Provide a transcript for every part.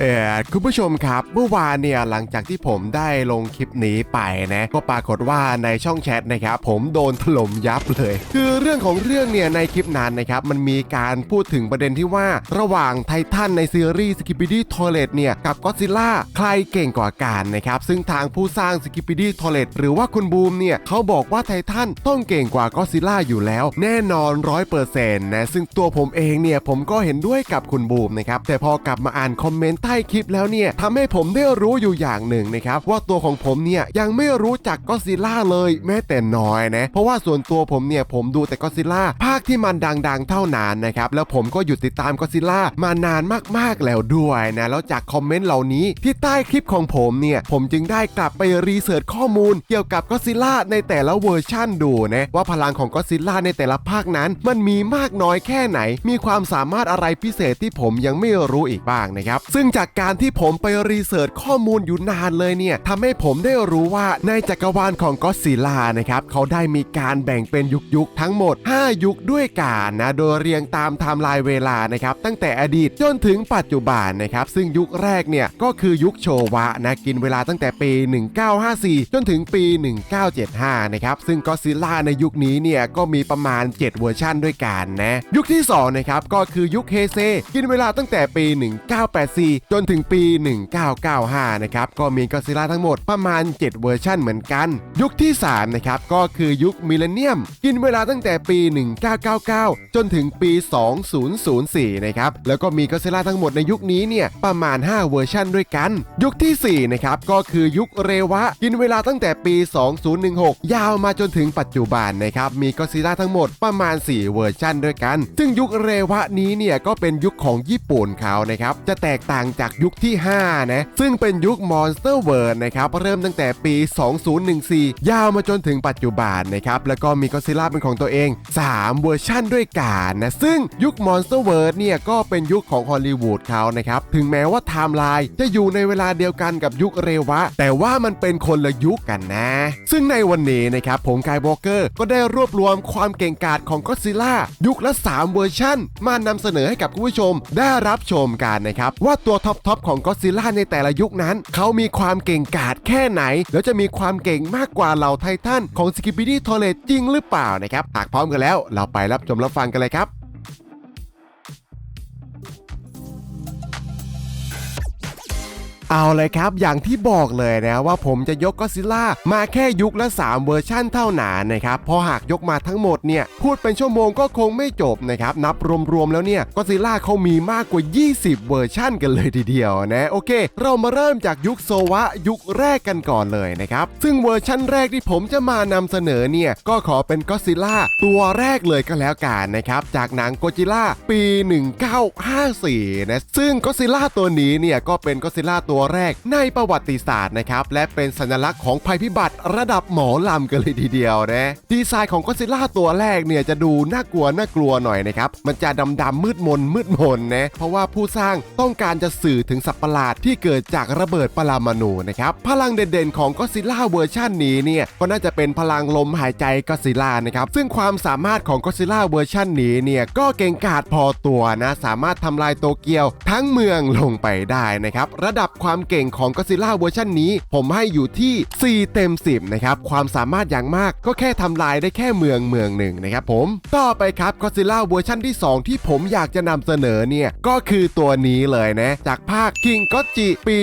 เออคุณผู้ชมครับ เมื่อวานเนี่ยหลังจากที่ผมได้ลงคลิปนี้ไปนะก็ปรากฏว่าในช่องแชทนะครับผมโดนถล่มยับเลย คือเรื่องของเรื่องเนี่ยในคลิปนั้นนะครับมันมีการพูดถึงประเด็นที่ว่าระหว่างไททันในซีรีส์ Skibidi Toilet เนี่ยกับก็ซิล่าใครเก่งกว่ากันนะครับซึ่งทางผู้สร้าง Skibidi Toilet หรือว่าคุณบูมเนี่ยเขาบอกว่าไททันต้องเก่งกว่าก็ซิล่าอยู่แล้ว แน่นอนร้อยเปอร์เซ็นต์นะซึ่งตัวผมเองเนี่ยผมก็เห็นด้วยกับคุณบูมนะครับแต่พอกลับมาอ่านคอมเมนต์ใต้คลิปแล้วเนี่ยทำให้ผมได้รู้อยู่อย่างหนึ่งนะครับว่าตัวของผมเนี่ยยังไม่รู้จักก็ซิล่าเลยแม้แต่น้อยนะเพราะว่าส่วนตัวผมเนี่ยผมดูแต่ก็ซิล่าภาคที่มันดังๆเท่านั้นนะครับแล้วผมก็หยุดติดตามก็ซิล่ามานานมากๆแล้วด้วยนะแล้วจากคอมเมนต์เหล่านี้ที่ใต้คลิปของผมเนี่ยผมจึงได้กลับไปรีเสิร์ชข้อมูลเกี่ยวกับก็ซิล่าในแต่ละเวอร์ชั่นดูนะว่าพลังของก็ซิล่าในแต่ละภาคนั้น มันมีมากน้อยแค่ไหน มีความสามารถอะไรพิเศษที่ผมยังไม่รู้อีกบ้างนะครับซึ่งจากการที่ผมไปรีเสิร์ชข้อมูลอยู่นานเลยเนี่ยทำให้ผมได้รู้ว่าในจักรวาลของก็ซิลานะครับเขาได้มีการแบ่งเป็นยุคยุคทั้งหมด 5 ยุคด้วยกันนะโดยเรียงตามไทม์ไลน์เวลานะครับตั้งแต่อดีตจนถึงปัจจุบันนะครับซึ่งยุคแรกเนี่ยก็คือยุคโชวะนะกินเวลาตั้งแต่ปี 1954 จนถึงปี 1975 นะครับซึ่งก็ซิล่าในยุคนี้เนี่ยก็มีประมาณ 7 เวอร์ชั่นด้วยกันนะยุคที่2นะครับก็คือยุคเฮเซกินเวลาตั้งแต่ปี 1984จนถึงปี 1995 นะครับก็มีก็ซิล่าทั้งหมดประมาณ 7 เวอร์ชันเหมือนกัน ยุคที่ 3 นะครับ ก็คือยุคมิเลเนียม กินเวลาตั้งแต่ปี 1999 จนถึงปี 2004 นะครับ แล้วก็มีก็ซิล่าทั้งหมดในยุคนี้เนี่ยประมาณ 5 เวอร์ชันด้วยกัน ยุคที่ 4 นะครับ ก็คือยุคเรวะ กินเวลาตั้งแต่ปี 2016 ยาวมาจนถึงปัจจุบันนะครับ มีก็ซิล่าทั้งหมดประมาณ 4 เวอร์ชันด้วยกัน ซึ่งยุคเรวะนี้เนี่ยก็เป็นยุคของญี่ปุ่นเขานะครับ จะแตกต่างจากยุคที่ 5 นะ ซึ่งเป็นยุค Monster World นะครับเริ่มตั้งแต่ปี 2014 ยาวมาจนถึงปัจจุบันนะครับแล้วก็มีก็ซิล่าเป็นของตัวเอง 3 เวอร์ชั่นด้วยกันนะ ซึ่งยุค Monster World เนี่ยก็เป็นยุคของฮอลลีวูดเขานะครับ ถึงแม้ว่าไทม์ไลน์จะอยู่ในเวลาเดียวกันกับยุคเรวะ แต่ว่ามันเป็นคนละยุคกันนะ ซึ่งในวันนี้นะครับผมกายบอกเกอร์ก็ได้รวบรวมความเก่งกาจของก็ซิล่ายุคละ 3 เวอร์ชั่น มานำเสนอให้กับคุณผู้ชมได้รับชมกันนะครับว่าตัวท็อปทอปของก็ซิล่าในแต่ละยุคนั้น เขามีความเก่งกาจแค่ไหน แล้วจะมีความเก่งมากกว่าเหล่าไททันของสกิปปี้ดี้ทอเลจริงหรือเปล่านะครับหากพร้อมกันแล้ว เราไปรับชมรับฟังกันเลยครับ เอาเลยครับอย่างที่บอกเลยนะว่าผมจะยกก็ซิล่ามาแค่ยุคละ 3 เวอร์ชั่นเท่านั้นนะครับพราะหากยกมาทั้งหมดเนี่ยพูดเป็นชั่วโมงก็คงไม่จบนะครับนับรวมๆแล้วเนี่ยก็ซิล่าเขามีมากกว่า 20 เวอร์ชั่นกันเลยทีเดียวนะโอเค เรามาเริ่มจากยุคโซวะยุคแรกกันก่อนเลยนะครับซึ่งเวอร์ชั่นแรกที่ผมจะมานำเสนอเนี่ยก็ขอเป็นก็ซิล่าตัวแรกเลยก็แล้วกันนะครับจากหนังโกจิล่าปี 1954นะซึ่งก็ซิล่าตัวนี้เนี่ยก็เป็นก็ซิล่าตัวแรกในประวัติศาสตร์นะครับ และเป็นสัญลักษณ์ของภัยพิบัติระดับหมอลำกันเลยทีเดียวนะ ดีไซน์ของก็ซิล่าตัวแรกเนี่ยจะดูน่ากลัวน่ากลัวหน่อยนะครับ มันจะดำดำมืดมนมืดมนนะ เพราะว่าผู้สร้างต้องการจะสื่อถึงสัตว์ประหลาดที่เกิดจากระเบิดปรมาณูนะครับ พลังเด่นๆของก็ซิล่าเวอร์ชันนี้เนี่ยก็น่าจะเป็นพลังลมหายใจก็ซิล่านะครับซึ่งความสามารถของก็ซิล่าเวอร์ชันนี้เนี่ยก็เก่งกาจพอตัวนะสามารถทำลายโตเกียวทั้งเมืองลงไปได้นะครับระดับความความเก่งของก็ซิล่าเวอร์ชันนี้ ผมให้อยู่ที่ 4 เต็ม 10 นะครับ ความสามารถอย่างมากก็แค่ทำลายได้แค่เมืองเมืองหนึ่งนะครับผม ต่อไปครับก็ซิล่าเวอร์ชันที่ 2 ที่ผมอยากจะนำเสนอเนี่ย ก็คือตัวนี้เลยนะ จากภาค King g o d j i ปี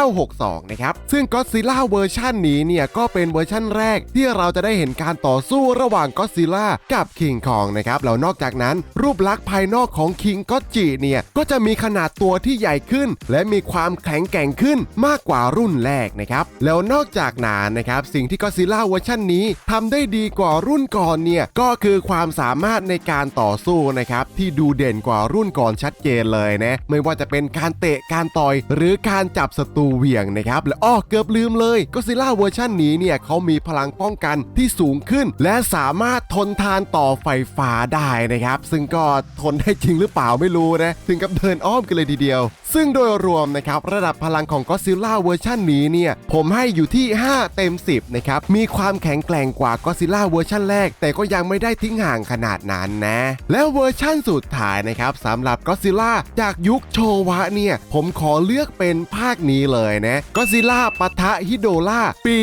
1962 นะครับ ซึ่งก็ซิล่าเวอร์ชันนี้เนี่ยก็เป็นเวอร์ชันแรกที่เราจะได้เห็นการต่อสู้ระหว่างก็ซิล่ากับคิงคองนะครับแล้วนอกจากนั้นรูปลักษณ์ภายนอกของ King g o d j i เนี่ยก็จะมีขนาดตัวที่ใหญ่ขึ้น และมีความแข็งแกร่งขึ้นมากกว่ารุ่นแรกนะครับ แล้วนอกจากนั้นนะครับ สิ่งที่ก็ซิล่าเวอร์ชันนี้ทำได้ดีกว่ารุ่นก่อนเนี่ย ก็คือความสามารถในการต่อสู้นะครับ ที่ดูเด่นกว่ารุ่นก่อนชัดเจนเลยนะ ไม่ว่าจะเป็นการเตะการต่อย หรือการจับศัตรูเหวี่ยงนะครับ และอ้อเกือบลืมเลยก็ซิล่าเวอร์ชันนี้เนี่ยเขามีพลังป้องกันที่สูงขึ้น และสามารถทนทานต่อไฟฟ้าได้นะครับ ซึ่งก็ทนได้จริงหรือเปล่าไม่รู้นะถึงกับเดินอ้อมกันเลยทีเดียว ซึ่งโดยรวมนะครับระดับพลังของก็ซิล่าเวอร์ชันนี้เนี่ย ผมให้อยู่ที่ 5 เต็ม 10 นะครับ มีความแข็งแกร่งกว่าก็ซิล่าเวอร์ชันแรก แต่ก็ยังไม่ได้ทิ้งห่างขนาดนั้นนะ แล้วเวอร์ชั่นสุดท้ายนะครับสำหรับก็ซิล่าจากยุคโชวะเนี่ย ผมขอเลือกเป็นภาคนี้เลยนะก็ซิล่าปะทะฮิโดล่าปี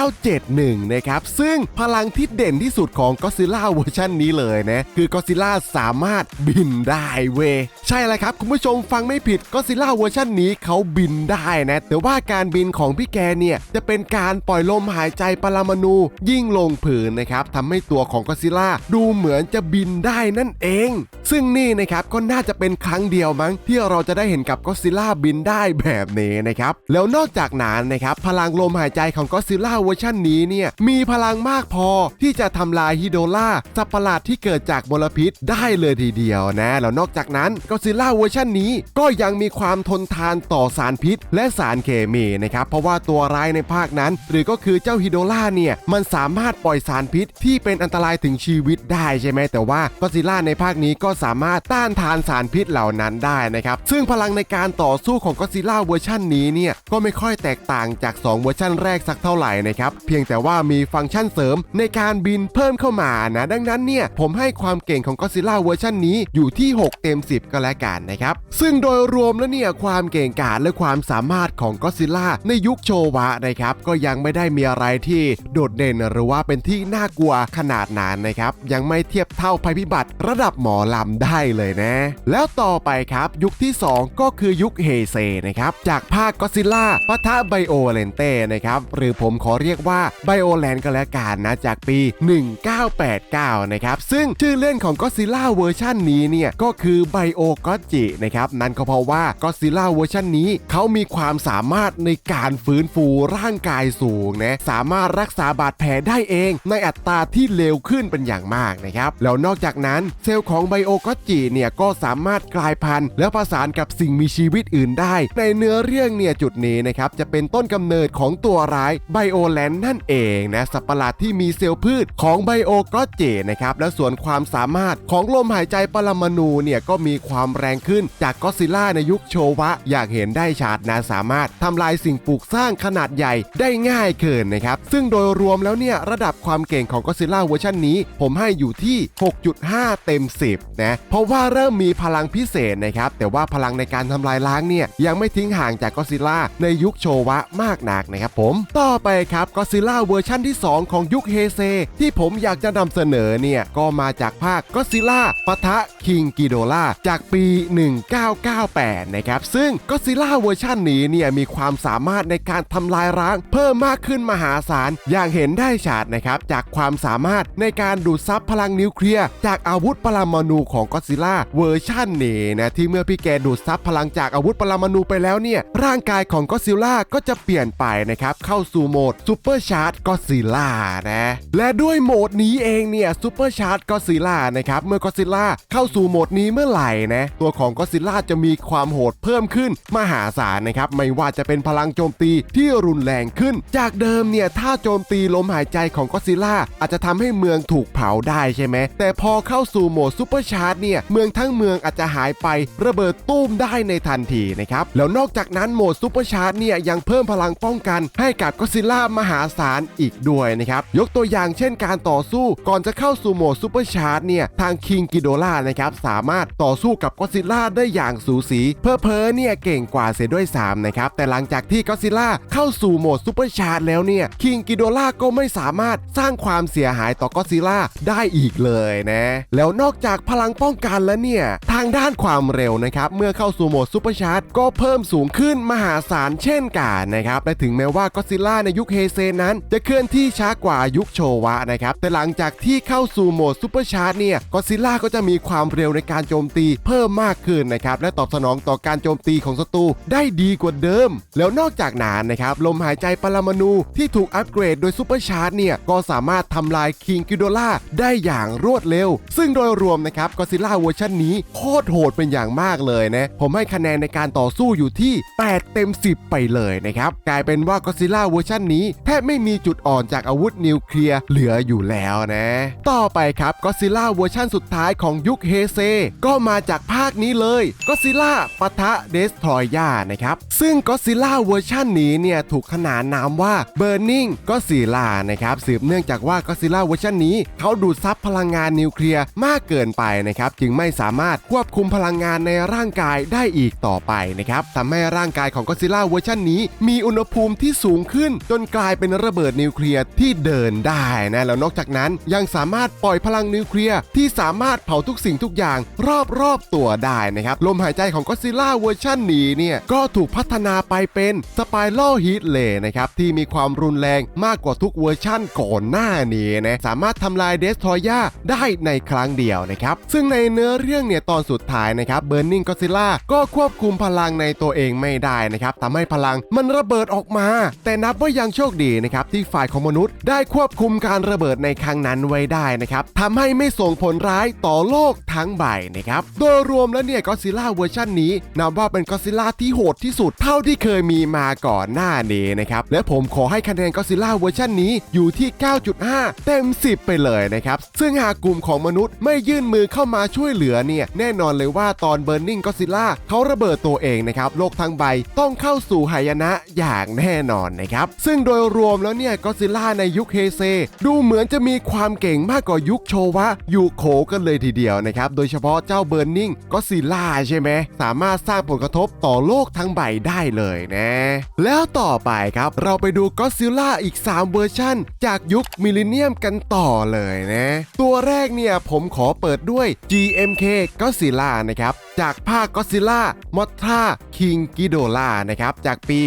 1971 นะครับ ซึ่งพลังที่เด่นที่สุดของก็ซิล่าเวอร์ชันนี้เลยนะ คือก็ซิล่าสามารถบินได้เว้ยใช่แล้วครับ คุณผู้ชมฟังไม่ผิดก็ซิล่าเวอร์ชันนี้เขาบินได้นะ แต่ว่าการบินของพี่แกเนี่ยจะเป็นการปล่อยลมหายใจปรมาณูยิ่งลงผืนนะครับทำให้ตัวของก็ซิล่าดูเหมือนจะบินได้นั่นเอง ซึ่งนี่นะครับก็น่าจะเป็นครั้งเดียวมั้ง ที่เราจะได้เห็นกับก็ซิล่าบินได้แบบนี้นะครับแล้วนอกจากนั้นนะครับพลังลมหายใจของก็ซิล่าเวอร์ชันนี้เนี่ยมีพลังมากพอที่จะทำลายฮิโดล่าสัตว์ประหลาดที่เกิดจากมลพิษได้เลยทีเดียวนะแล้วนอกจากนั้นก็ซิล่าเวอร์ชันนี้ก็ยังมีความทนทานต่อสารพิษ และสารเคมีนะครับเพราะว่าตัวร้ายในภาคนั้น หรือก็คือเจ้าฮิโดล่าเนี่ยมันสามารถปล่อยสารพิษที่เป็นอันตรายถึงชีวิตได้ใช่ไหมแต่ว่าก็ซิล่าในภาคนี้ก็สามารถต้านทานสารพิษเหล่านั้นได้นะครับซึ่งพลังในการต่อสู้ของก็ซิล่าเวอร์ชันนี้เนี่ยก็ไม่ค่อยแตกต่างจาก 2 เวอร์ชันแรกสักเท่าไหร่นะครับเพียงแต่ว่ามีฟังก์ชันเสริมในการบินเพิ่มเข้ามานะดังนั้นเนี่ยผมให้ความเก่งของก็ซิล่าเวอร์ชันนี้อยู่ที่ 6 เต็ม 10 ก็แล้วกันนะครับซึ่งโดยรวมแล้วเนี่ยความเก่งกาจและความสามารถของก็ซิล่าในยุคโชวะนะครับก็ยังไม่ได้มีอะไรที่โดดเด่นหรือว่าเป็นที่น่ากลัวขนาดนั้นนะครับยังไม่เทียบเท่าภัยพิบัติระดับหมอลำได้เลยนะ แล้วต่อไปครับยุคที่ 2 ก็คือยุคเฮเซนะครับจากภาคก็ซิล่าปะทะไบโอเลนเต้นะครับหรือผมขอเรียกว่าไบโอแลนก็แล้วกันนะจากปี 1989 นะครับซึ่งชื่อเล่นของก็ซิล่าเวอร์ชันนี้เนี่ยก็คือไบโอก็จินะครับนั่นก็เพราะว่าก็ซิล่าเวอร์ชันนี้เขามีความสามารถในการฟื้นฟูร่างกายสูงนะสามารถรักษาบาดแผลได้เอง ในอัตราที่เร็วขึ้นเป็นอย่างมากนะครับแล้วนอกจากนั้นเซลล์ของไบโอก็จิเนี่ยก็สามารถกลายพันธุ์ แล้วประสานกับสิ่งมีชีวิตอื่นได้ ในเนื้อเรื่องเนี่ยจุดนี้นะครับจะเป็นต้นกำเนิดของตัวร้ายไบโอแลนนั่นเองนะสัตว์ประหลาดที่มีเซลล์พืชของไบโอก็เจนะครับและส่วนความสามารถของลมหายใจปรมาณูเนี่ยก็มีความแรงขึ้นจากก็ซิล่าในยุคโชวะอยากเห็นได้ชัดนะสามารถทำลายสิ่งปลูกสร้างขนาดใหญ่ได้ง่ายเกินนะครับ ซึ่งโดยรวมแล้วเนี่ยระดับความเก่งของก็ซิล่าเวอร์ชันนี้ ผมให้อยู่ที่ 6.5 เต็ม 10 นะ เพราะว่าเริ่มมีพลังพิเศษนะครับ แต่ว่าพลังในการทำลายล้างเนี่ยยังไม่ทิ้งห่างจากก็ซิล่าในยุคโชวะมากนักนะครับผม ต่อไปครับก็ซิล่าเวอร์ชันที่ 2 ของยุคเฮเซที่ผมอยากจะนำเสนอเนี่ยก็มาจากภาคก็ซิล่าปะทะคิงกิโดล่าจากปี 1998 นะครับ ซึ่งก็ซิลล่าเวอร์ชันนี้เนี่ยมีความสามารถในการทำลายล้าง เพิ่มมากขึ้นมหาศาลอย่างเห็นได้ชัดนะครับ จากความสามารถในการดูดซับพลังนิวเคลียร์จากอาวุธปรมาณูของก็อดซิล่าเวอร์ชันนี้นะที่เมื่อพี่แกดูดซับพลังจากอาวุธปรมาณูไปแล้วเนี่ยร่างกายของก็อดซิล่าก็จะเปลี่ยนไปนะครับเข้าสู่โหมดซูเปอร์ชาร์จก็อดซิล่านะและด้วยโหมดนี้เองเนี่ยซูเปอร์ชาร์จก็อดซิล่านะครับเมื่อก็อดซิล่าเข้าสู่โหมดนี้เมื่อไหร่นะตัวของก็อดซิลล่าจะมีความโหดเพิ่มขึ้นมหาศาลนะครับไม่ว่าจะเป็นพลังโจมตีที่รุนแรงขึ้น จากเดิมเนี่ยถ้าโจมตีลมหายใจของก็อดซิล่าอาจจะทำให้เมืองถูกเผาได้ใช่ไหมแต่พอเข้าสู่โหมดซูเปอร์ชาร์จเนี่ยเมืองทั้งเมืองอาจจะหายไประเบิดตุ้มได้ในทันทีนะครับแล้วนอกจากนั้นโหมดซูเปอร์ชาร์จเนี่ยยังเพิ่มพลังป้องกัน ให้กับก็อดซิล่ามหาศาลอีกด้วยนะครับยกตัวอย่างเช่นการต่อสู้ก่อนจะเข้าสู่โหมดซูเปอร์ชาร์จเนี่ยทางคิงกิโดล่านะครับสามารถต่อสู้กับก็อดซิล่าได้อย่างสูสีเพอเพอเนี่ยเก่งกว่าเสียด้วยซ้ำนะครับแต่หลังจากที่ก็ซิล่าเข้าสู่โหมดซูเปอร์ชาร์จแล้วเนี่ยคิงกิโดล่าก็ไม่สามารถสร้างความเสียหายต่อก็ซิล่าได้อีกเลยนะแล้วนอกจากพลังป้องกันแล้วเนี่ยทางด้านความเร็วนะครับเมื่อเข้าสู่โหมดซูเปอร์ชาร์จก็เพิ่มสูงขึ้นมหาศาลเช่นกันนะครับและถึงแม้ว่าก็ซิล่าในยุคเฮเซนั้น จะเคลื่อนที่ช้ากว่ายุคโชวะนะครับแต่หลังจากที่เข้าสู่โหมดซูเปอร์ชาร์จเนี่ยก็ซิล่าก็จะมีความเร็วในการโจมตีเพิ่มมากขึ้นนะครับและตอบสนองต่อการโจมตีของศัตรูได้ดีกว่าเดิม แล้วนอกจากนั้นนะครับลมหายใจปรมาณูที่ถูกอัปเกรดโดยซูเปอร์ชาร์จเนี่ยก็สามารถทำลายคิงกิโดล่าได้อย่างรวดเร็ว ซึ่งโดยรวมนะครับก็ซิล่าเวอร์ชันนี้โคตรโหดเป็นอย่างมากเลยนะผมให้คะแนนในการต่อสู้อยู่ที่ 8 เต็ม 10 ไปเลยนะครับกลายเป็นว่าก็ซิล่าเวอร์ชันนี้แทบไม่มีจุดอ่อนจากอาวุธนิวเคลียร์เหลืออยู่แล้วนะ ต่อไปครับก็ซิล่าเวอร์ชันสุดท้ายของยุคเฮเซก็มาจากภาคนี้เลยก็ซิล่าปะทะเดสทรอยยาย่านะครับ ซึ่งก็ซิล่าเวอร์ชันนี้เนี่ยถูกขนานนามว่า Burning ก็ซิล่านะครับสืบเนื่องจากว่าก็ซิล่าเวอร์ชันนี้ เขาดูดซับพลังงานนิวเคลียร์มากเกินไปนะครับ จึงไม่สามารถควบคุมพลังงานในร่างกายได้อีกต่อไปนะครับทำให้ร่างกายของก็ซิล่าเวอร์ชันนี้ มีอุณหภูมิที่สูงขึ้น จนกลายเป็นระเบิดนิวเคลียร์ที่เดินได้นะแล้วนอกจากนั้นยังสามารถปล่อยพลังนิวเคลียร์ที่สามารถเผาทุกสิ่งทุกอย่างรอบๆตัวได้นะครับลมหายใจของก็ซิล่าเวอร์ชันนี้เนี่ยก็ถูกพัฒนาไปเป็นสไปรัลฮีทเลนะครับที่มีความรุนแรงมากกว่าทุกเวอร์ชั่นก่อนหน้านี้นะสามารถทำลายเดสทรอยาได้ในครั้งเดียวนะครับซึ่งในเนื้อเรื่องเนี่ยตอนสุดท้ายนะครับเบ r ร์นิงก็ซิล่าก็ควบคุมพลังในตัวเองไม่ได้นะครับทำให้พลังมันระเบิดออกมา แต่นับว่ายังโชคดีนะครับที่ฝ่ายของมนุษย์ได้ควบคุมการระเบิดในครั้งนั้นไว้ได้นะครับทำให้ไม่ส่งผลร้ายต่อโลกทั้งใบนะครับโดยรวมแล้วเนี่ยก็ซิล่าเวอร์ชันนี้นับว่าเป็นก็ซิล่าทีที่โหดที่สุด เท่าที่เคยมีมาก่อนหน้านี้นะครับ และผมขอให้คะแนนก็ซิล่าเวอร์ชันนี้อยู่ที่ 9.5 เต็ม 10 ไปเลยนะครับ ซึ่งหากกลุ่มของมนุษย์ไม่ยื่นมือเข้ามาช่วยเหลือเนี่ย แน่นอนเลยว่าตอนเบ r ร์นิ่งก็ซิล่าเขาระเบิดตัวเองนะครับ โลกทั้งใบต้องเข้าสู่หายนะอย่างแน่นอนนะครับ ซึ่งโดยรวมแล้วเนี่ยก็ซิล่าในยุคเฮเซ ดูเหมือนจะมีความเก่งมากกว่ายุคโชวะอยู่โคกันเลยทีเดียวนะครับ โดยเฉพาะเจ้าเบ r ร์นิ่งก็ซิล่าใช่ไหม สามารถสร้างผลกระทบต่อโลกทั้งใบได้เลยนะ แล้วต่อไปครับเราไปดูก็ซิล่าอีก 3 เวอร์ชันจากยุคมิลเลนเนียมกันต่อเลยนะ ตัวแรกเนี่ยผมขอเปิดด้วย GMK ก็ซิล่านะครับจากภาคก็ซิล่ามอทราคิงกิโดล่านะครับจากปี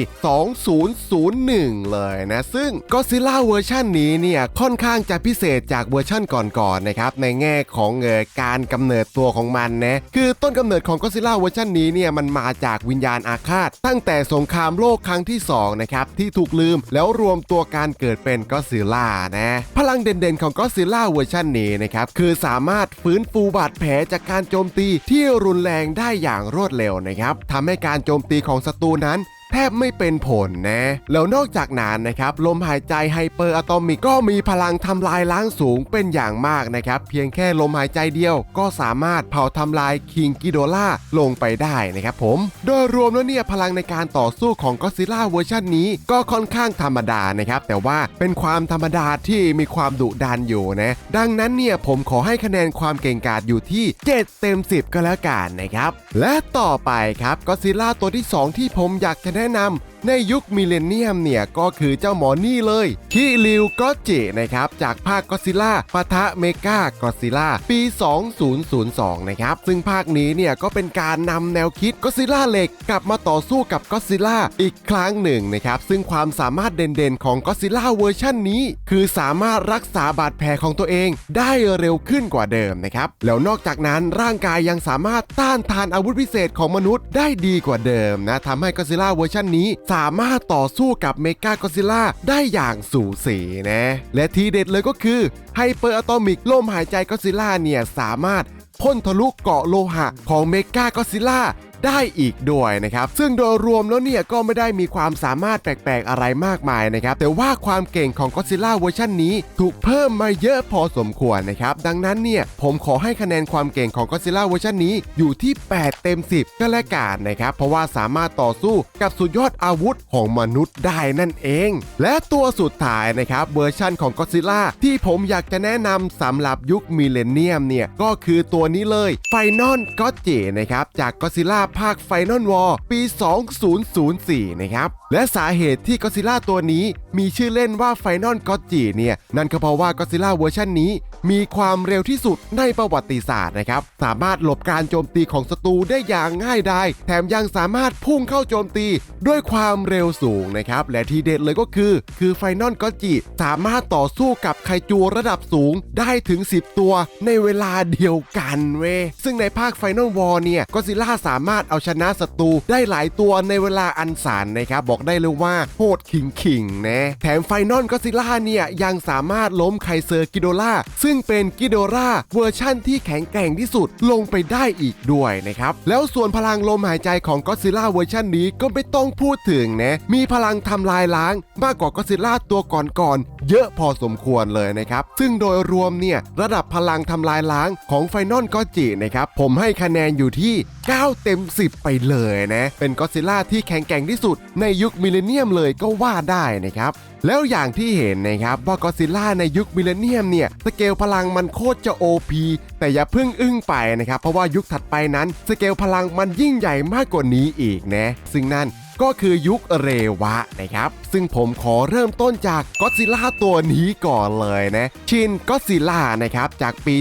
2001 เลยนะ ซึ่งก็ซิล่าเวอร์ชันนี้เนี่ยค่อนข้างจะพิเศษจากเวอร์ชันก่อนๆนะครับในแง่ของเอ่อการกำเนิดตัวของมันนะคือต้นกำเนิดของก็ซิล่าเวอร์ชันนี้เนี่ยมันมาจากวิญญาณอาฆาต ตั้งแต่สงครามโลกครั้งที่2นะครับที่ถูกลืมแล้วรวมตัวการเกิดเป็นก็ซิล่านะพลังเด่นๆของก็ซิล่าเวอร์ชันนี้นะครับคือสามารถฟื้นฟูบาดแผลจากการโจมตีที่รุนแรงได้อย่างรวดเร็วนะครับทำให้การโจมตีของศัตรูนั้น ทบไม่เป็นผลนะ แล้วนอกจากนั้นนะครับลมหายใจไฮเปอร์อะตอมิกก็มีพลังทำลายล้างสูงเป็นอย่างมากนะครับ เพียงแค่ลมหายใจเดียว ก็สามารถเผาทำลายคิงกิโดล่าลงไปได้นะครับผม โดยรวมแล้วเนี่ยพลังในการต่อสู้ของก็ซิล่าเวอร์ชันนี้ก็ค่อนข้างธรรมดานะครับ แต่ว่าเป็นความธรรมดาที่มีความดุดันอยู่นะ ดังนั้นเนี่ยผมขอให้คะแนนความเก่งกาจอยู่ที่ 7 เต็ม 10 ก็แล้วกันนะครับ และต่อไปครับก็ซิล่าตัวที่ 2 ที่ผมอยากจะแนะนำ ในยุคมิเลเนียมเนี่ยก็คือเจ้าหมอนี่เลยคิริวก็จินะครับจากภาคก็ซิล่าปะทะเมกากอซิล่าปี 2002 นะครับซึ่งภาคนี้เนี่ยก็เป็นการนำแนวคิดก็ซิล่าเหล็กกลับมาต่อสู้กับก็ซิล่าอีกครั้งหนึ่งนะครับซึ่งความสามารถเด่นๆของก็ซิล่าเวอร์ชันนี้ คือสามารถรักษาบาดแผลของตัวเองได้เร็วขึ้นกว่าเดิมนะครับแล้วนอกจากนั้นร่างกายยังสามารถต้านทานอาวุธพิเศษของมนุษย์ได้ดีกว่าเดิมนะทำให้ก็ซิล่าเวอร์ชันนี้สามารถต่อสู้กับเมกากอซิล่าได้อย่างสูสีนะ และทีเด็ดเลยก็คือไฮเปอร์อะตอมิกลมหายใจกอซิล่าเนี่ยสามารถพ่นทะลุเกาะโลหะของเมกากอซิล่า ได้อีกด้วยนะครับซึ่งโดยรวมแล้วเนี่ยก็ไม่ได้มีความสามารถแปลกๆอะไรมากมายนะครับแต่ว่าความเก่งของก็ซิล่าเวอร์ชันนี้ถูกเพิ่มมาเยอะพอสมควรนะครับดังนั้นเนี่ยผมขอให้คะแนนความเก่งของก็ซิล่าเวอร์ชันนี้อยู่ที่ 8 เต็ม 10 ก็แล้วกันนะครับเพราะว่าสามารถต่อสู้กับสุดยอดอาวุธของมนุษย์ได้นั่นเอง และตัวสุดท้ายนะครับเวอร์ชันของก็ซิล่าที่ผมอยากจะแนะนำสำหรับยุคมิเลเนียมเนี่ยก็คือตัวนี้เลยไฟนอลก็เจนะครับจากก็ซิล่าภาคไฟนอลวอร์ปี 2004 นะครับ และสาเหตุที่ก็ซิล่าตัวนี้มีชื่อเล่นว่าไฟนอลก็จิเนี่ย นั่นก็เพราะว่าก็ซิล่าเวอร์ชันนี้ มีความเร็วที่สุดในประวัติศาสตร์นะครับ สามารถหลบการโจมตีของศัตรูได้อย่างง่ายดายแถมยังสามารถพุ่งเข้าโจมตีด้วยความเร็วสูงนะครับ และที่เด็ดเลยก็คือ คือไฟนอลก็จิสามารถต่อสู้กับไคจูระดับสูงได้ถึง 10 ตัวในเวลาเดียวกันเว้ซึ่งในภาคไฟนอลวอร์เนี่ยก็ซิล่าสามารถเอาชนะศัตรูได้หลายตัวในเวลาอันสานนะครับบอกได้เลยว่าโหดขิงขิงนะแถมไฟนอลก็ซิล่าเนี่ย ยังสามารถล้มไคเซอร์กิโดล่าซึ่งเป็นกิโดราเวอร์ชั่นที่แข็งแกร่งที่สุดลงไปได้อีกด้วยนะครับ แล้วส่วนพลังลมหายใจของก็ซิล่าเวอร์ชันนี้ก็ไม่ต้องพูดถึงนะมีพลังทำลายล้างมากกว่าก็ซิล่าตัวก่อนๆเยอะพอสมควรเลยนะครับ ซึ่งโดยรวมเนี่ยระดับพลังทำลายล้างของไฟนอลก็จินะครับผมให้คะแนนอยู่ที่ 9 เต็ม10 ไปเลยนะ เป็นก็ซิลล่าที่แข็งแกร่งที่สุด ในยุคมิเลเนียมเลยก็ว่าได้นะครับแล้วอย่างที่เห็นนะครับว่าก็ซิลล่าในยุคมิเลเนียมเนี่ยสเกลพลังมันโคตรจะ OP แต่อย่าเพิ่งอึ้งไปนะครับ เพราะว่ายุคถัดไปนั้นสเกลพลังมันยิ่งใหญ่มากกว่านี้อีกนะ ซึ่งนั่นก็คือยุคเรวะนะครับ ซึ่งผมขอเริ่มต้นจากก็อดซิลล่าตัวนี้ก่อนเลยนะชินก็อดซิลล่านะครับจากปี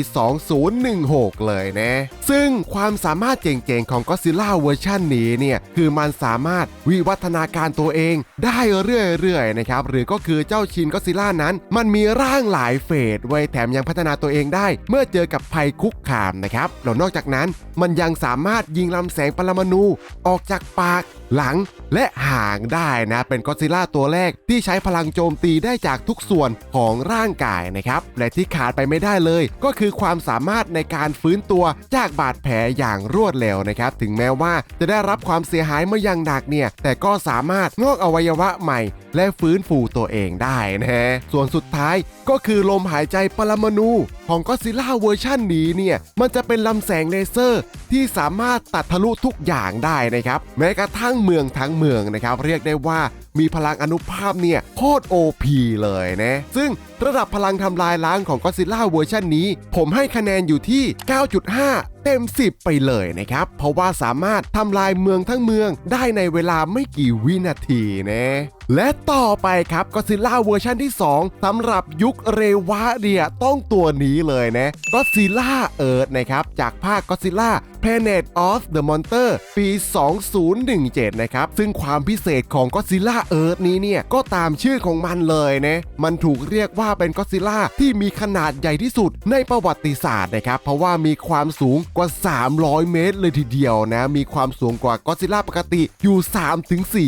2016 เลยนะ ซึ่งความสามารถเจ๋งๆของก็อดซิลล่าเวอร์ชันนี้เนี่ยคือมันสามารถวิวัฒนาการตัวเองได้เรื่อยๆนะครับหรือก็คือเจ้าชินก็อดซิลล่านั้น มันมีร่างหลายเฟสไว้แถมยังพัฒนาตัวเองได้ เมื่อเจอกับภัยคุกคามนะครับแล้วนอกจากนั้นมันยังสามารถยิงลำแสงปรมาณูออกจากปากหลังและหางได้นะ เป็นก็อดซิลล่าตัวแรกที่ใช้พลังโจมตีได้จากทุกส่วนของร่างกายนะครับ และที่ขาดไปไม่ได้เลย ก็คือความสามารถในการฟื้นตัวจากบาดแผลอย่างรวดเร็วนะครับ ถึงแม้ว่าจะได้รับความเสียหายมาอย่างหนักเนี่ย แต่ก็สามารถงอกอวัยวะใหม่ และฟื้นฟูตัวเองได้นะฮะส่วนสุดท้ายก็คือลมหายใจปรมาณูของก็ซิลล่าเวอร์ชันนี้เนี่ยมันจะเป็นลำแสงเลเซอร์ ที่สามารถตัดทะลุทุกอย่างได้นะครับ แม้กระทั่งเมืองทั้งเมืองนะครับ เรียกได้ว่า มีพลังอนุภาพเนี่ยโคตร OP เลยนะ ซึ่งระดับพลังทำลายล้างของก็อดซิลล่าเวอร์ชันนี้ ผมให้คะแนนอยู่ที่ 9.5 เต็ม 10 ไปเลยนะครับ เพราะว่าสามารถทำลายเมืองทั้งเมืองได้ในเวลาไม่กี่วินาทีนะและต่อไปครับก็ซิล่าเวอร์ชันที่ 2สำหรับยุคเรวะเนี่ยต้องตัวนี้เลยนะก็ซิล่าเอิร์ธนะครับ จากภาคก็ซิล่า Planet of the Monster ปี 2017 นะครับ ซึ่งความพิเศษของก็ซิล่าเอิร์ธนี้เนี่ย ก็ตามชื่อของมันเลยนะ มันถูกเรียกว่าเป็นก็ซิล่าที่มีขนาดใหญ่ที่สุดในประวัติศาสตร์นะครับ เพราะว่ามีความสูงกว่า 300 เมตรเลยทีเดียวนะ มีความสูงกว่าก็ซิล่าปกติอยู่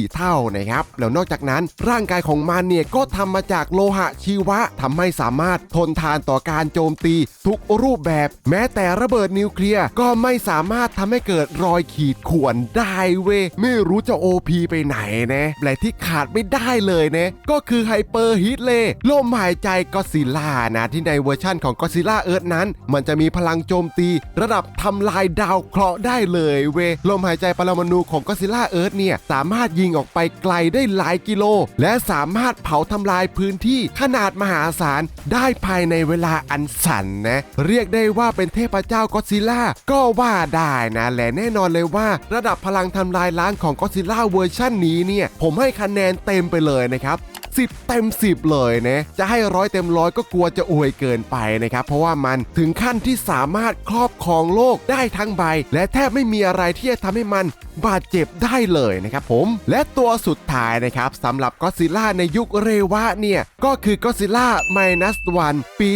3-4 เท่านะครับ แล้วนอกจากนั้นร่างกายของมันเนี่ยก็ทำมาจากโลหะชีวะทำให้สามารถทนทานต่อการโจมตี ทุกรูปแบบ แม้แต่ระเบิดนิวเคลียร์ก็ไม่สามารถทำให้เกิดรอยขีดข่วนได้เว้ยไม่รู้จะ OP ไปไหนนะและที่ขาดไม่ได้เลยนะก็คือไฮเปอร์ฮิตเลลมหายใจก็ซิล่านะที่ในเวอร์ชั่นของก็ซิล่าเอิร์ธนั้น มันจะมีพลังโจมตี ระดับทำลายดาวเคราะห์ได้เลยเวลมหายใจปรมาณูของก็ซิล่าเอิร์ธเนี่ยสามารถยิงออกไปไกลได้หลายกิโล และสามารถเผาทำลายพื้นที่ขนาดมหาศาลได้ภายในเวลาอันสั้นนะเรียกได้ว่าเป็นเทพเจ้าก็ซิล่าก็ว่าได้นะและแน่นอนเลยว่า ระดับพลังทำลายล้างของก็ซิล่าเวอร์ชันนี้เนี่ยผมให้คะแนนเต็มไปเลยนะครับ 10 เต็ม 10 เลยนะจะให้ร้อยเต็มร้อยก็กลัวจะอวยเกินไปนะครับเพราะว่ามันถึงขั้นที่สามารถครอบครองโลกได้ทั้งใบ และแทบไม่มีอะไรที่จะทำให้มัน บาดเจ็บได้เลยนะครับผมและตัวสุดท้ายนะครับสำหรับก็ซิล่าในยุคเรวะเนี่ยก็คือก็ซิล่า minus 1ปี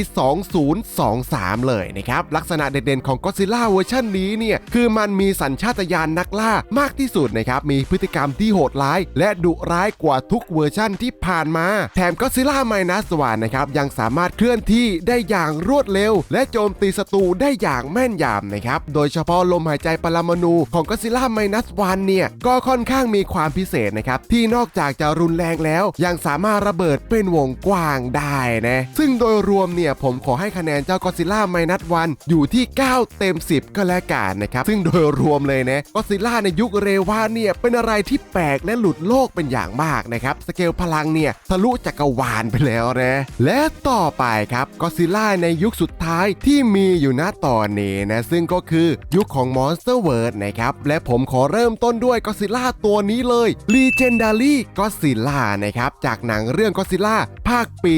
2023 เลยนะครับลักษณะเด่นๆของก็ซิล่าเวอร์ชันนี้เนี่ยคือมันมีสัญชาตญาณนักล่ามากที่สุดนะครับมีพฤติกรรมที่โหดร้าย และดุร้ายกว่าทุกเวอร์ชันที่ผ่านมา แถมก็ซิล่า minus 1นนะครับยังสามารถเคลื่อนที่ได้อย่างรวดเร็ว และโจมตีศัตรูได้อย่างแม่นยำนะครับโดยเฉพาะลมหายใจปรมาณูของก็ซิล่า minus 1 เนี่ย ก็ค่อนข้างมีความพิเศษนะครับ ที่นอกจากจะรุนแรงแล้ว ยังสามารถระเบิดเป็นวงกว้างได้นะ ซึ่งโดยรวมเนี่ย ผมขอให้คะแนนเจ้าก็ซิล่า minus 1อยู่ที่ 9 เต็ม 10 ก็แล้วกันนะครับ ซึ่งโดยรวมเลยนะก็ซิล่าในยุคเรวาเนี่ยเป็นอะไรที่แปลกและหลุดโลกเป็นอย่างมากนะครับสเกลพลังเนี่ยทะลุจักรวาลไปแล้วนะและต่อไปครับก็ซิล่าในยุคสุดท้ายที่มีอยู่ณตอนนี้นะซึ่งก็คือยุคของ Monster World นะครับและผมขอเริ่มริ่มต้นด้วยก็ซิล่าตัวนี้เลย Legendary Godzilla นะครับจากหนังเรื่อง Godzilla ภาคปี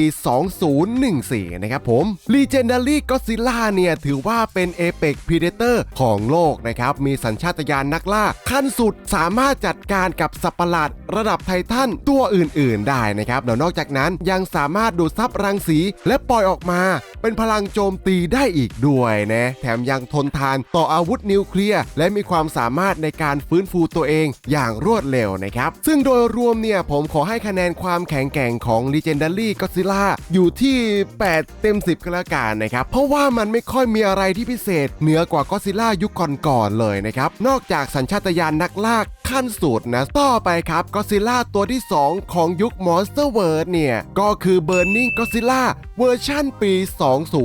2014 นะครับผม Legendary Godzilla เนี่ยถือว่าเป็น Apex Predator ของโลกนะครับ มีสัญชาตญาณนักล่า ขั้นสุดสามารถจัดการกับสัตว์ประหลาดระดับไททันตัวอื่นๆ ได้นะครับแล้วนอกจากนั้นยังสามารถดูดซับรังสี และปล่อยออกมา เป็นพลังโจมตีได้อีกด้วยนะ แถมยังทนทานต่ออาวุธนิวเคลียร์และมีความสามารถในการฟื้นฟูตัวเองอย่างรวดเร็วนะครับ ซึ่งโดยรวมเนี่ยผมขอให้คะแนนความแข็งแกร่งของ Legendary Godzilla อยู่ที่ 8 เต็ม 10 ก็แล้วกันนะครับ เพราะว่ามันไม่ค่อยมีอะไรที่พิเศษ เหนือกว่า Godzilla ยุคก่อนๆเลยนะครับ นอกจากสัญชาตญาณนักล่าขั้นสุดนะต่อไปครับก็ซิล่าตัวที่ 2 ของยุค Monster World เนี่ย ก็คือ Burning Godzilla เวอร์ชั่นปี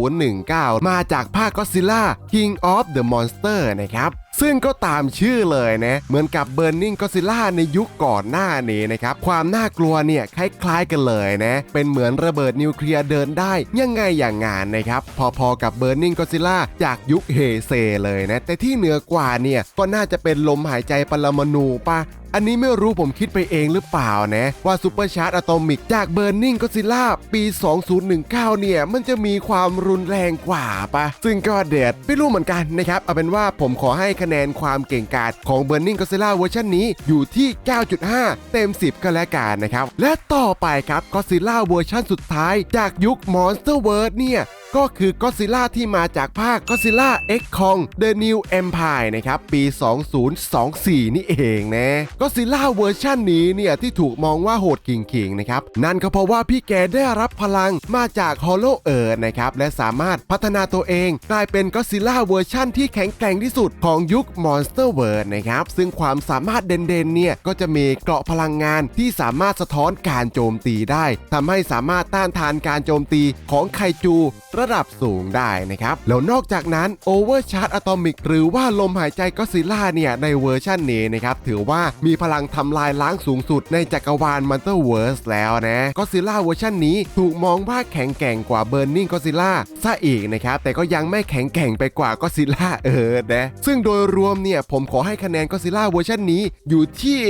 2019 มาจากภาค Godzilla King of the Monster นะครับ ซึ่งก็ตามชื่อเลยนะเหมือนกับ Burning Godzilla ในยุคก่อนหน้านี้นะครับความน่ากลัวเนี่ยคล้ายๆกันเลยนะเป็นเหมือนระเบิดนิวเคลียร์เดินได้ยังไงอย่างงานนะครับพอๆกับ Burning Godzilla จากยุคเฮเซเลยนะแต่ที่เหนือกว่าเนี่ยก็น่าจะเป็นลมหายใจปรมาณูปะ อันนี้ไม่รู้ผมคิดไปเองหรือเปล่านะ ว่าซูเปอร์ชาร์จอะตอมิกจากเบ r ร์นิงก็ซิล่าปี 2019 เนี่ย มันจะมีความรุนแรงกว่าปะซึ่งก็เด็ดไม่รู้เหมือนกันนะครับ เอาเป็นว่าผมขอให้คะแนนความเก่งกาจของเบ r ร์นิงก็ซิล่าเวอร์ชันนี้อยู่ที่ 9.5 เต็ม 10 ก็แล้วกันนะครับ และต่อไปครับก็ซิล่าเวอร์ชันสุดท้ายจากยุค Monster World เนี่ยก็คือก็ซิล่าที่มาจากภาคก็ซิล่า X Kong The New Empire นะครับ ปี 2024 นี่เองนะก็ซิล่าเวอร์ชันนี้เนี่ยที่ถูกมองว่าโหดขิงๆนะครับนั่นก็เพราะว่าพี่แกได้รับพลังมาจาก Hollow Earth นะครับและสามารถพัฒนาตัวเอง กลายเป็นก็ซิล่าเวอร์ชันที่แข็งแกร่งที่สุดของยุค Monster World นะครับซึ่งความสามารถเด่นๆเนี่ยก็จะมีเกราะพลังงานที่สามารถสะท้อนการโจมตีได้ทำให้สามารถต้านทานการโจมตีของไคจูระดับสูงได้นะครับแล้วนอกจากนั้น Overcharge Atomic หรือว่าลมหายใจก็ซิล่าเนี่ยในเวอร์ชันนี้นะครับถือว่ามีีพลังทำลายล้างสูงสุดในจักรวาล Monsterverse แล้วนะก็ซิล่าเวอร์ชันนี้ถูกมองว่าแข็งแกร่งกว่า Burning Godzilla ซะอีกนะครับแต่ก็ยังไม่แข็งแกร่งไปกว่าก็ซิล่าเออนะซึ่งโดยรวมเนี่ยผมขอให้คะแนนก็ซิล่าเวอร์ชันนี้อยู่ที่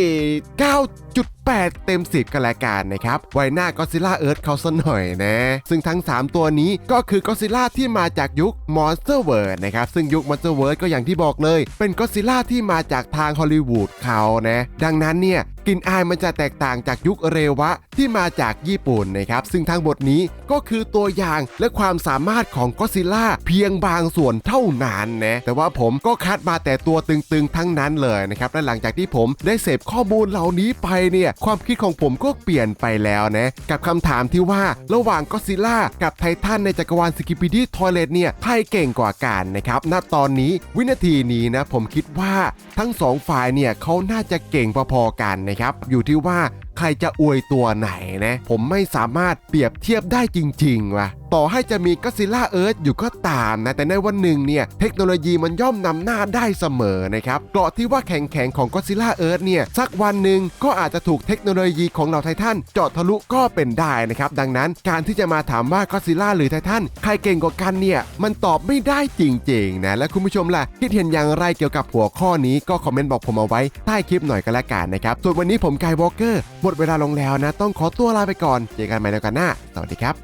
9.8เต็ม 10กันละกันนะครับ ไวหน้าก็ซิล่าเอิร์ธเขาซะหน่อยนะ ซึ่งทั้ง 3 ตัวนี้ก็คือก็ซิล่าที่มาจากยุค Monster World นะครับ ซึ่งยุค Monster World ก็อย่างที่บอกเลย เป็นก็ซิล่าที่มาจากทางฮอลลีวูดเขานะดังนั้นเนี่ย กลิ่นอายมันจะแตกต่างจากยุคเรวะที่มาจากญี่ปุ่นนะครับ ซึ่งทั้งหมดนี้ก็คือตัวอย่างและความสามารถของก็ซิล่าเพียงบางส่วนเท่านั้นนะแต่ว่าผมก็คัดมาแต่ตัวตึงๆทั้งนั้นเลยนะครับและหลังจากที่ผมได้เสพข้อมูลเหล่านี้ไปเนี่ยความคิดของผมก็เปลี่ยนไปแล้วนะกับคำถามที่ว่าระหว่างก็ซิล่ากับไททันในจักรวาลสกิป d ดี้ทอยเลตเนี่ยใครเก่งกว่ากันนะครับณตอนนี้วินาทีนี้นะผมคิดว่าทั้งสองฝ่ายเนี่ยเขาน่าจะเก่งพอๆกันนะครับครับ อยู่ที่ว่าใครจะอวยตัวไหนนะ ผมไม่สามารถเปรียบเทียบได้จริงๆว่ะ ต่อให้จะมีก็ซิล่าเอิร์ธอยู่ก็ตามนะแต่ในวันหนึ่งเนี่ยเทคโนโลยีมันย่อมนำหน้าได้เสมอนะครับเกราะที่ว่าแข็งแข็งๆของก็ซิล่าเอิร์ธเนี่ยสักวันหนึ่งก็อาจจะถูกเทคโนโลยีของเหล่าไททันเจาะทะลุก็เป็นได้นะครับดังนั้นการที่จะมาถามว่าก็ซิล่าหรือไททันใครเก่งกว่ากันเนี่ยมันตอบไม่ได้จริงๆนะและคุณผู้ชมล่ะคิดเห็นอย่างไรเกี่ยวกับหัวข้อนี้ก็คอมเมนต์บอกผมเอาไว้ใต้คลิปหน่อยก็แล้วกันนะครับส่วนวันนี้ผมกายวอลเกอร์หมดเวลาลงแล้วนะ ต้องขอตัวลาไปก่อนเจอกันใหม่ในกาสหน้าสวัสดีครับ